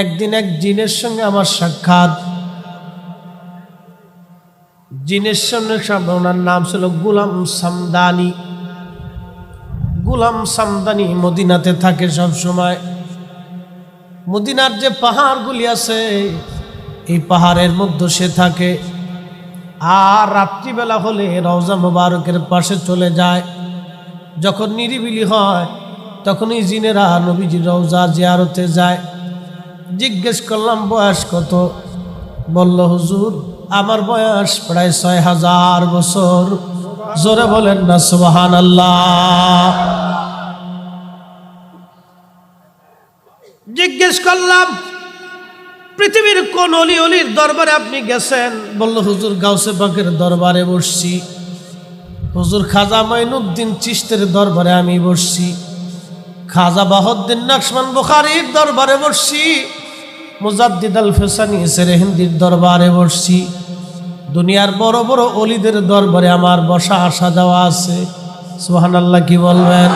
একদিন এক জিনের সঙ্গে আমার সাক্ষাৎ। জিনের সঙ্গে ওনার নাম ছিল গুলাম সামদানি। গুলাম সামদানি মদিনাতে থাকে সব সময় মদিনার যে পাহাড়গুলি আছে, এই পাহাড়ের মধ্যে সে থাকে। আর রাত্রিবেলা হলে রওজা মোবারকের পাশে চলে যায়। যখন নিরিবিলি হয়, তখনই জিনেরা নবীজি রওজা জিয়ারতে যায়। জিজ্ঞেস করলাম, বয়স কত? বলল, হুজুর, আমার বয়স প্রায় ছয় হাজার বছর। জোরে বলেন না সুবাহান আল্লাহ জিজ্ঞেস করলাম, পৃথিবীর কোন অলি অলির দরবারে আপনি গেছেন? বলল, হুজুর, গাউসে পাকের দরবারে বসছি। হুজুর, খাজা মাইনুদ্দিন চিস্তের দরবারে আমি বসছি। খাজা বাহদ্দিন নকশমান বুখারির দরবারে বসছি। মুজাদ্দিদ আল ফেসানি সেরে হিন্দির দরবারে বসছি। দুনিয়ার বড় বড় অলিদের দরবারে আমার বসা আসা যাওয়া আছে। সোহান আল্লাহ কি বলবেন?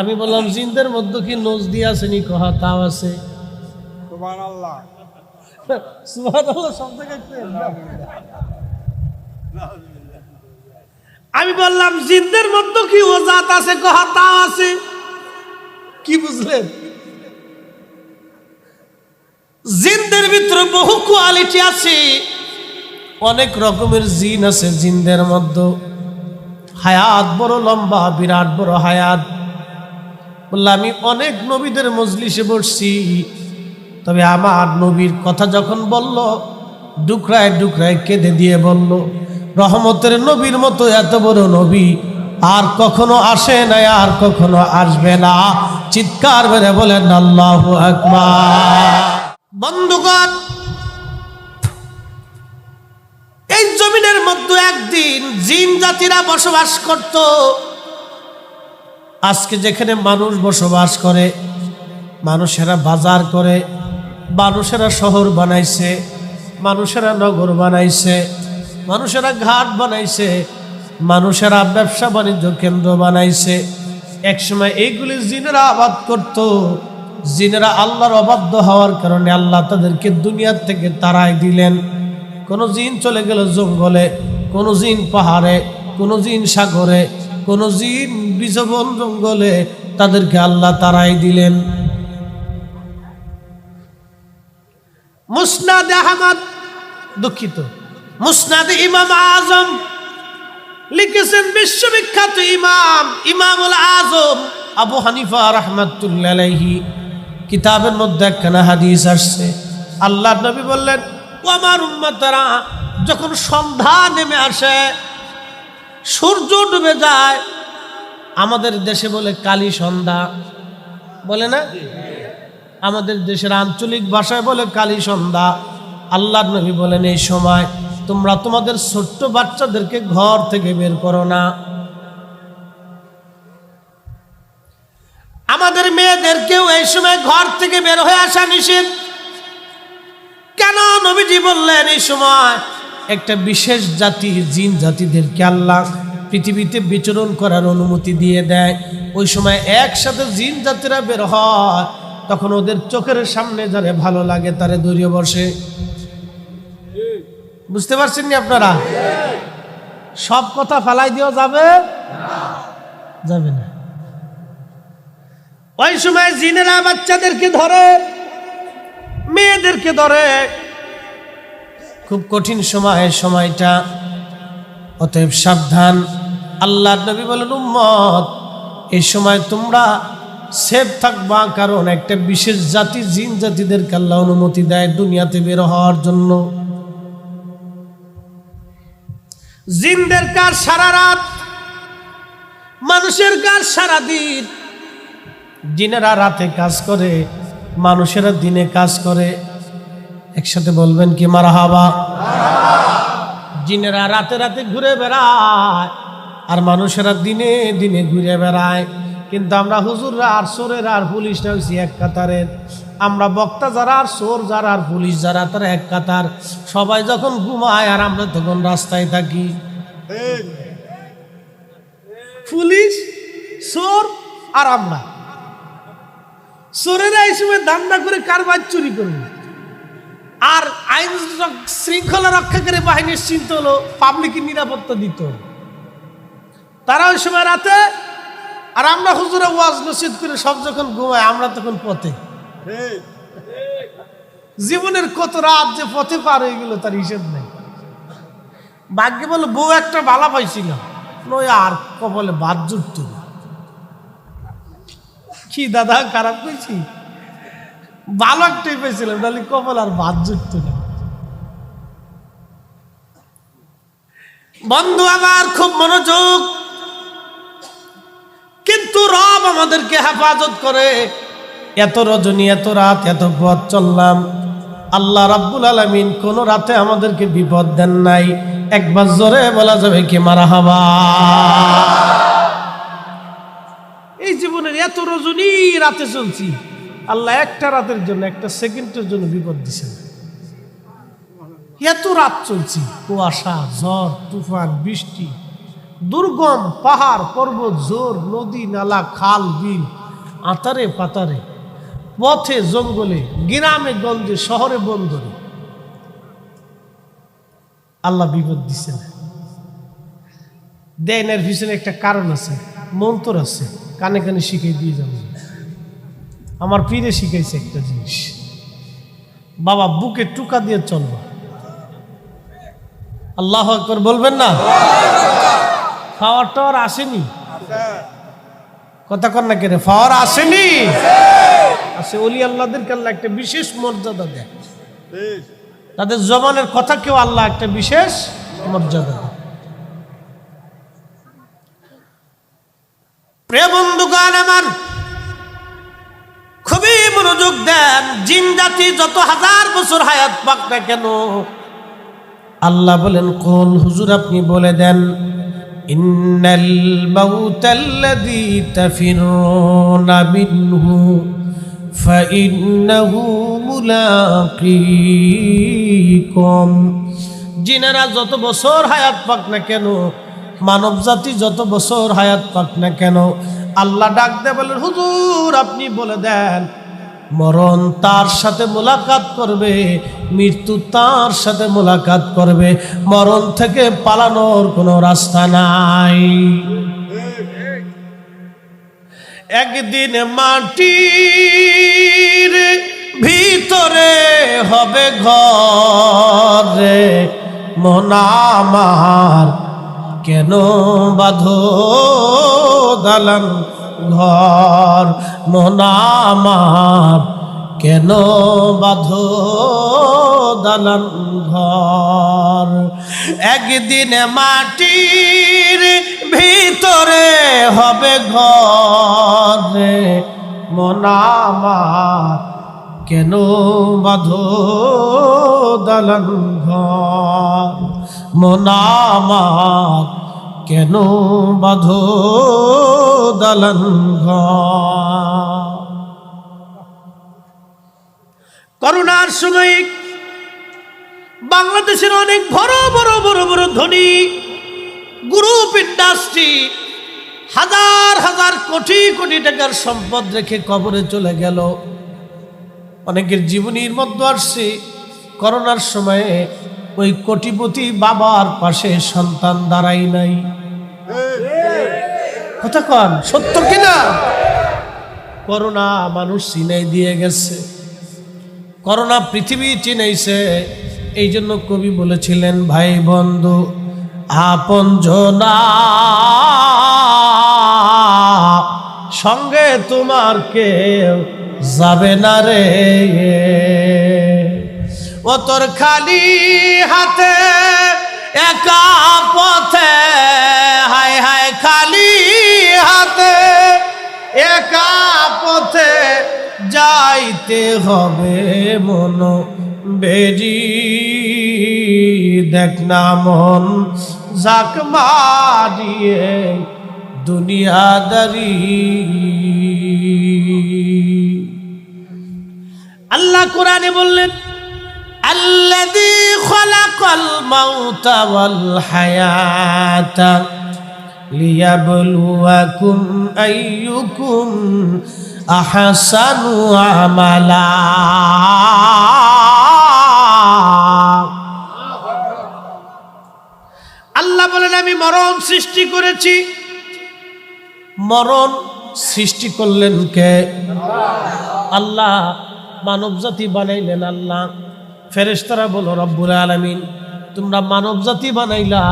আমি বললাম জিন্দের মধ্যে কি নোজ দিয়ে আসেনি কহা তাও আছে? আমি বললাম জিন্দের মধ্যে কি ও জাত আছে? কহা তাও আছে। কি বুঝলেন? ভিতরে বহু কোয়ালিটি আছে। অনেক রকমের জিন আছে জিনদের মধ্যে। হায়াত বড় লম্বা, বিরাট বড় হায়াত। বললাম আমি অনেক নবীদের মজলিসে বসছি। তবে আমার নবীর কথা যখন বলল, ডুকরায় ডুকরায় কেঁদে দিয়ে বলল, রহমতের নবীর মতো এত বড় নবী আর কখনো আসে না আর কখনো আসবে না। চিৎকার মেরে বলেন, আল্লাহ আকবার। বন্ধুগণ, এই জমিনের মধ্যে একদিন জিন জাতিরা বসবাস করত। আজকে যেখানে মানুষ বসবাস করে, মানুষেরা বাজার করে, মানুষেরা শহর বানাইছে, মানুষেরা নগর বানাইছে, মানুষেরা ঘাট বানাইছে, মানুষেরা ব্যবসা বাণিজ্য কেন্দ্র বানাইছে। একসময় এইগুলি জিনেরা আবাদ করত। জিনেরা আল্লাহর অবাধ্য হওয়ার কারণে আল্লাহ তাদেরকে দুনিয়ার থেকে তারাই দিলেন। কোনো জিন চলে গেল জঙ্গলে, কোনো জিন পাহাড়ে, কোনো জিন সাগরে, কোনো জিন বিজবন জঙ্গলে তাদেরকে আল্লাহ তারাই দিলেন। মুসনাদ আহমদ দুঃখিত। মুসনাদ ইমাম আজম লিখেছেন বিশ্ববিখ্যাত ইমাম, ইমামুল আজম আবু হানিফা রহমতুল্লাহি কিতাবের মধ্যে একখানা হাদিস আসছে। আল্লাহ নবী বললেন ও আমার উম্মতরা যখন সন্ধ্যা নেমে আসে, সূর্য ডুবে যায়, আমাদের দেশে বলে কালী সন্ধ্যা। বলে না? আমাদের দেশের আঞ্চলিক ভাষায় বলে কালী সন্ধ্যা। আল্লাহ নবী বলেন, এই সময় তোমরা তোমাদের ছোট্ট বাচ্চাদেরকে ঘর থেকে বের করো না। আমাদের মেয়েদেরকেও এই সময় ঘর থেকে বের হয়ে আসা নিষেধ? কেন নবীজি বললেন এই সময় একটা বিশেষ জাতি, জিন জাতিদেরকে আল্লাহ পৃথিবীতে বিচরণ করার অনুমতি দিয়ে দেয়। ওই সময় একসাথে জিন জাতিরা বের হয়, তখন ওদের চোখের সামনে যারে ভালো লাগে তারে দৌড়িয়ে বসে। বুঝতে পারছেন নি আপনারা? সব কথা ফালাই দেওয়া যাবে? যাবে না। ওই সময় জিনেরা বাচ্চাদেরকে ধরে, মেয়েদেরকে ধরে। খুব কঠিন সময়, সময়টা। অতএব সাবধান। আল্লাহ নবী বলেন, উম্মত এই সময় তোমরা সেফ থাকবা, কারণ একটা বিশেষ জাতি, জিন জাতিদেরকে আল্লাহ অনুমতি দেয় দুনিয়াতে বের হওয়ার জন্য। জিনদের কাজ সারা রাত? মানুষের কাজ সারা দিন? জিনেরা রাতে কাজ করে মানুষেরা দিনে কাজ করে। একসাথে বলবেন কি মারা হাবা জিনেরা রাতে রাতে ঘুরে বেড়ায় আর মানুষেরা দিনে দিনে ঘুরে বেড়ায়। কিন্তু আমরা হুজুররা আর সোরের আর পুলিশরা হয়েছি এক কাতারের। আমরা বক্তা যারা আর সোর যারা আর পুলিশ যারা তারা এক কাতার। সবাই যখন ঘুমায় আর আমরা তখন রাস্তায় থাকি। পুলিশ সোর আর আমরা। চোরেরা এই সময় দান্দা করে কারবার চুরি করবে। আর আইন শৃঙ্খলা রক্ষাকারী বাহিনীর চিন্তা হলো পাবলিকের নিরাপত্তা দিত তারা ওই সময় রাতে, আর আমরা হুজুরে ওয়াজ নসিদ করে সব যখন ঘুমায় আমরা তখন পথে। জীবনের কত রাত যে পথে পার হয়ে গেল তার হিসেব নেই। ভাগ্যে বলে বউ একটা বালা পাইছিল। আর কপালে বাদ জুটত না। কি দাদা, খারাপ কইছি? ভালো একটাই পেয়েছিলাম নাহলে কপাল আর বাদ জুটত না। বন্ধু, আমার খুব মনোযোগ। কিন্তু রব আমাদেরকে হেফাজত করে। এত রজনী, এত রাত, এত পথ চললাম। আল্লাহ রাব্বুল আলামিন কোন রাতে আমাদেরকে বিপদ দেন নাই। একবার জোরে বলা যাবে কি মারা হাবা জীবনের এত রজনী রাতে চলছি আল্লাহ একটা রাতের জন্য, একটা সেকেন্ডের জন্য বিপদ দিছেন। এত রাত চলছি। কুয়াশা, ঝড়, তুফান, বৃষ্টি, দুর্গম পাহাড়, পর্বত, জোর, নদী, নালা, খাল, বিল, আতারে পাতারে, পথে, জঙ্গলে, গ্রামে, গঞ্জে, শহরে, বন্দরে। আল্লাহ বিপদ দিচ্ছেন দেন এর পিছনে একটা কারণ আছে। মন্তর আছে কানে কানে শিখাই দিয়ে যাব। আমার পীরে শিখাইছে একটা জিনিস। বাবা বুকে টুকা দিয়ে চলবা। আল্লাহ একবার বলবেন না? পাওয়ার টাওয়ার আসেনি? কথা কর না কেন? পাওয়ার আসেনি? আসে অলি আল্লাহদেরকে আল্লাহ একটা বিশেষ মর্যাদা দেয়। তাদের জবানের কথা কেউ আল্লাহ একটা বিশেষ মর্যাদা দেয়। প্রিয় বন্ধুগান আমার খুবই মনোযোগ দেন জিন জাতি যত হাজার বছর হায়াত পাক না কেন আল্লাহ বলেন কোন হুজুর আপনি বলে দেন ইন্নাল মাউতাল্লাযী তাফিরুনা মিনহু فإنه ملاقيكم জিনেরা যত বছর হায়াত পাক না কেন মানব জাতি যত বছর হায়াত পাক না কেন, আল্লাহ ডাক দে বলেন হুজুর, আপনি বলে দেন, মরণ তার সাথে মোলাকাত করবে, মৃত্যু তার সাথে মোলাকাত করবে, মরণ থেকে পালানোর কোনো রাস্তা নাই। একদিন মাটির ভিতরে হবে ঘরে মনামার কেন বাঁধো দালান ঘর? মনামার কেন বাঁধো দালান ঘর? একদিন মাটির ভিতরে হবে ঘরে মনামার কেন বাঁধো দালান ঘর? মনামার কেন বাঁধো দালান করোনার সময় বাংলাদেশের অনেক বড় বড় বড় বড় ধনী গ্রুপ ইন্ডাস্ট্রি হাজার হাজার কোটি কোটি টাকার সম্পদ রেখে কবরে চলে গেল। অনেকের জীবনীর মধ্যে আসছে, করোনার সময়ে ওই কোটিপতি বাবার পাশে সন্তান দাঁড়াই নাই। কথা কন, সত্য কিনা? করোনা মানুষ চিনাই দিয়ে গেছে। করোনা পৃথিবী চিনাইছে। এই জন্য কবি বলেছিলেন, ভাই বন্ধু, আপন জনা, সঙ্গে তোমার কেউ যাবে না রে। ও তোর খালি হাতে একা পথে, হায় হায় খালি হাতে একা পথে যাইতে হবে মন বেরি দেখ না মন জাক মারিয়ে দুনিয়াদারি আল্লাহ কোরআনে বললেন الذي خلق الموت والحياة ليبلوكم أيكم আহসানু আমালা আল্লাহ বলেন আমি মরণ সৃষ্টি করেছি মরণ সৃষ্টি করলেন কে আল্লাহ মানব জাতি বানাইলেন আল্লাহ ফেরেশতারা বলো রব্বুল আলামিন, তোমরা মানব জাতি বানাইলা,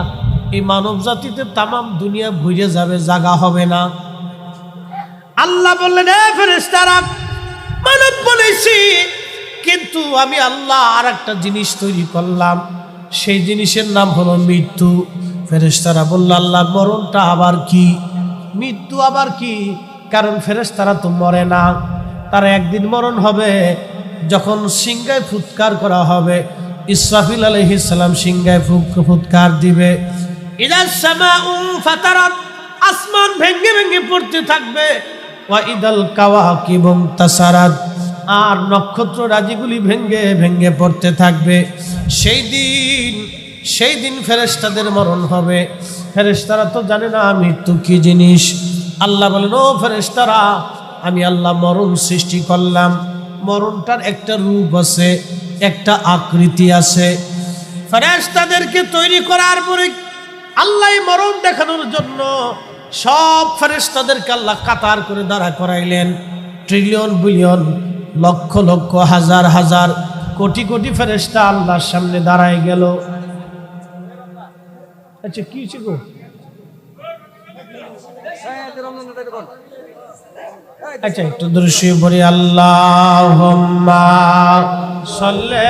এই মানব জাতিতে তামাম দুনিয়া ঘুরে যাবে, জাগা হবে না। আল্লাহ বললেন, এ ফেরেশতারা, মানব বলেছি কিন্তু আমি আল্লাহ আর একটা জিনিস তৈরি করলাম, সেই জিনিসের নাম হলো মৃত্যু। ফেরেশতারা বলল, আল্লাহ, মরণটা আবার কি? মৃত্যু আবার কি? কারণ ফেরেশতারা তো মরে না, তার একদিন মরণ হবে যখন সিংহায় ফুৎকার করা হবে, ইসরাফিল আলহিসাম সিংহায় ফুৎ- ফুৎকার দিবে। আসমান ভেঙ্গে ভেঙ্গে পড়তে থাকবে। ওয়া ইদাল কাওয়াকিব তাসারাত, আর নক্ষত্র রাজিগুলি ভেঙ্গে ভেঙ্গে পড়তে থাকবে। সেই দিন সেই দিন ফেরেশতাদের মরণ হবে। ফেরেশতারা তো জানে না মৃত্যু কি জিনিস। আল্লাহ বলেন, ও ফেরেশতারা, আমি আল্লাহ মরণ সৃষ্টি করলাম। মরণটার একটা রূপ আছে, একটা আকৃতি আছে। ফেরেশতাদেরকে তৈরি করার পরে আল্লাহ মরণ দেখানোর জন্য সব ফেরেশতাদেরকে আল্লাহ কাতার করে দাঁড়া করাইলেন। ট্রিলিয়ন, বিলিয়ন, লক্ষ লক্ষ, হাজার হাজার, কোটি কোটি ফেরেশতা আল্লাহর সামনে দাঁড়ায় গেল। আচ্ছা কি ছিল আচ্ছা একটু দৃশ্য পড়ি আল্লাহ সাল্লে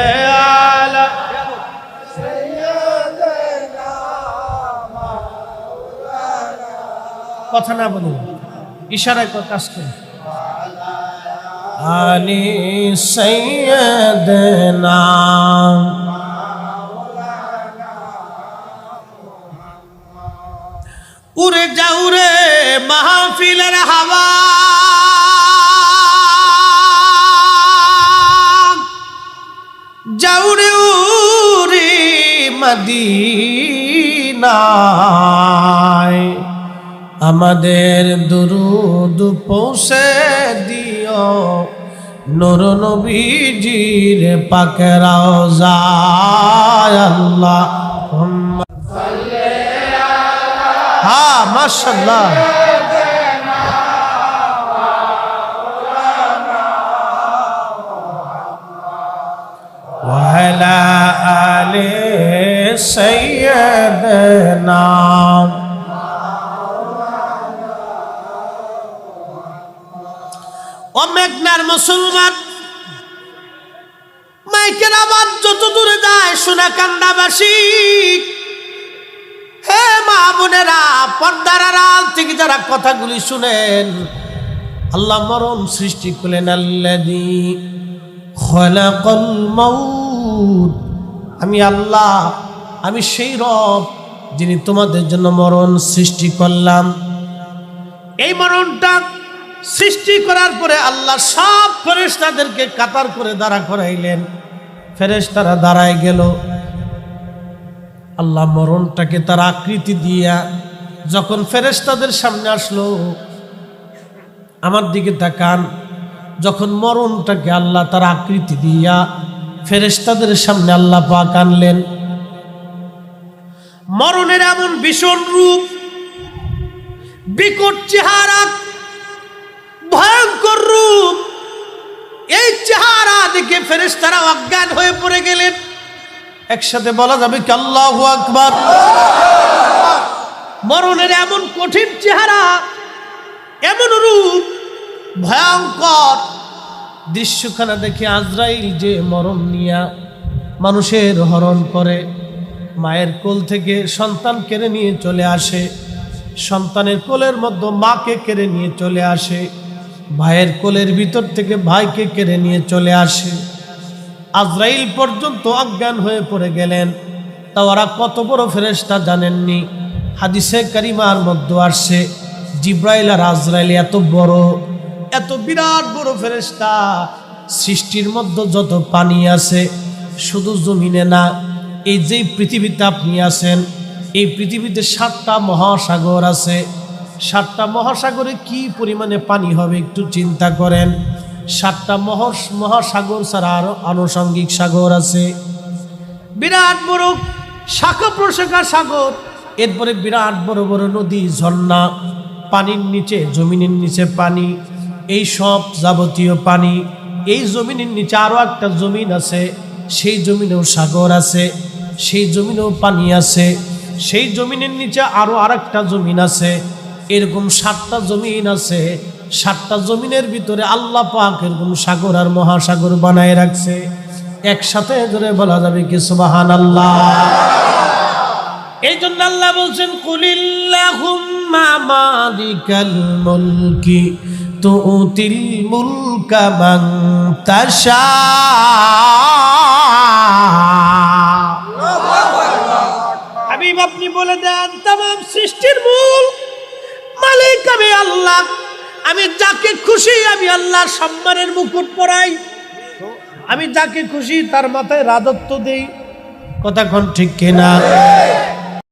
কথা না বলুন ইশারায় কাজ করুন আলি সৈয়দনা উড়ে যাও রে মাহফিলের হাওয়া। মদিনায় আমাদের দুরুদ পৌঁছে দিও। নূর নবীজির পাকেরাও যায় আল্লাহ হ্যাঁ মাশাল্লাহ নাম। ও মেঘনার মুসলমান, মাইকের আবার যত দূরে যায় সোনা কান্দাবাসী। হে মা বোনেরা, পর্দার আড়াল থেকে যারা কথাগুলি শুনেন, আল্লাহ মরম সৃষ্টি করলেন আল্লাদি আমি আল্লাহ, আমি সেই রব যিনি তোমাদের জন্য মরণ সৃষ্টি করলাম। এই মরণটা সৃষ্টি করার পরে আল্লাহ সব ফেরেশতাদেরকে কাতার করে দাঁড়া করাইলেন। ফেরেশতারা দাঁড়ায় গেল। আল্লাহ মরণটাকে তার আকৃতি দিয়া যখন ফেরেশতাদের সামনে আসলো, আমার দিকে তাকান। যখন মরণটাকে আল্লাহ তার আকৃতি দিয়া ফেরেশতাদের সামনে আল্লাহ পাক আনলেন। মরণের এমন ভীষণ রূপ, বিকট চেহারা, ভয়ঙ্কর রূপ। এই চেহারা দেখে ফেরেস তারা অজ্ঞান হয়ে পড়ে গেলেন। একসাথে বলা যাবে কি আকবার। মরণের এমন কঠিন চেহারা, এমন রূপ, ভয়ঙ্কর। দৃশ্যখানা দেখে আজরাইল যে মরণ নিয়া মানুষের হরণ করে। মায়ের কোল থেকে সন্তান কেড়ে নিয়ে চলে আসে। সন্তানের কোলের মধ্যে মাকে কেড়ে নিয়ে চলে আসে। ভাইয়ের কোলের ভিতর থেকে ভাইকে কেড়ে নিয়ে চলে আসে। আজরাইল পর্যন্ত অজ্ঞান হয়ে পড়ে গেলেন। তা ওরা কত বড় ফেরেস্তা জানেননি। হাদিসে কারিমার মধ্যে আসছে জিব্রাইল আর আজরাইল এত বড়, এত বিরাট বড় ফেরেস্তা সৃষ্টির মধ্যে যত পানি আছে, শুধু জমিনে না এই যে পৃথিবীতে আপনি আছেন, এই পৃথিবীতে সাতটা মহাসাগর আছে। সাতটা মহাসাগরে কি পরিমাণে পানি হবে একটু চিন্তা করেন। সাতটা মহা মহাসাগর ছাড়া আরও আনুষঙ্গিক সাগর আছে। বিরাট বড় শাখা প্রশাখা সাগর। এরপরে বিরাট বড় বড় নদী, ঝর্ণা, পানির নিচে, জমিনের নিচে পানি, এই সব যাবতীয় পানি। এই জমিনের নিচে আরও একটা জমিন আছে, সেই জমিনেও সাগর আছে। সেই জমিনেও পানি আছে, সেই জমিনের নিচে আরও আর একটা জমিন আছে, এরকম সাতটা জমিন আছে, সাতটা জমিনের ভিতরে আল্লাহ পাক এরকম সাগর আর মহাসাগর বানায় রাখছে। একসাথে ধরে বলা যাবে কি সুবাহান আল্লাহ এই জন্য আল্লাহ বলছেন কুলিল্লাহুম্মা মালিকাল মুলকি তুতিল মুলকা মান তাশা। হাবিব, আপনি বলে দেন তাম সৃষ্টির মূল মালিক আমি আল্লাহ। আমি যাকে খুশি আমি আল্লাহ সম্মানের মুকুট পরাই। আমি যাকে খুশি তার মাথায় রাজত্ব দেই। কথা ঠিক কিনা?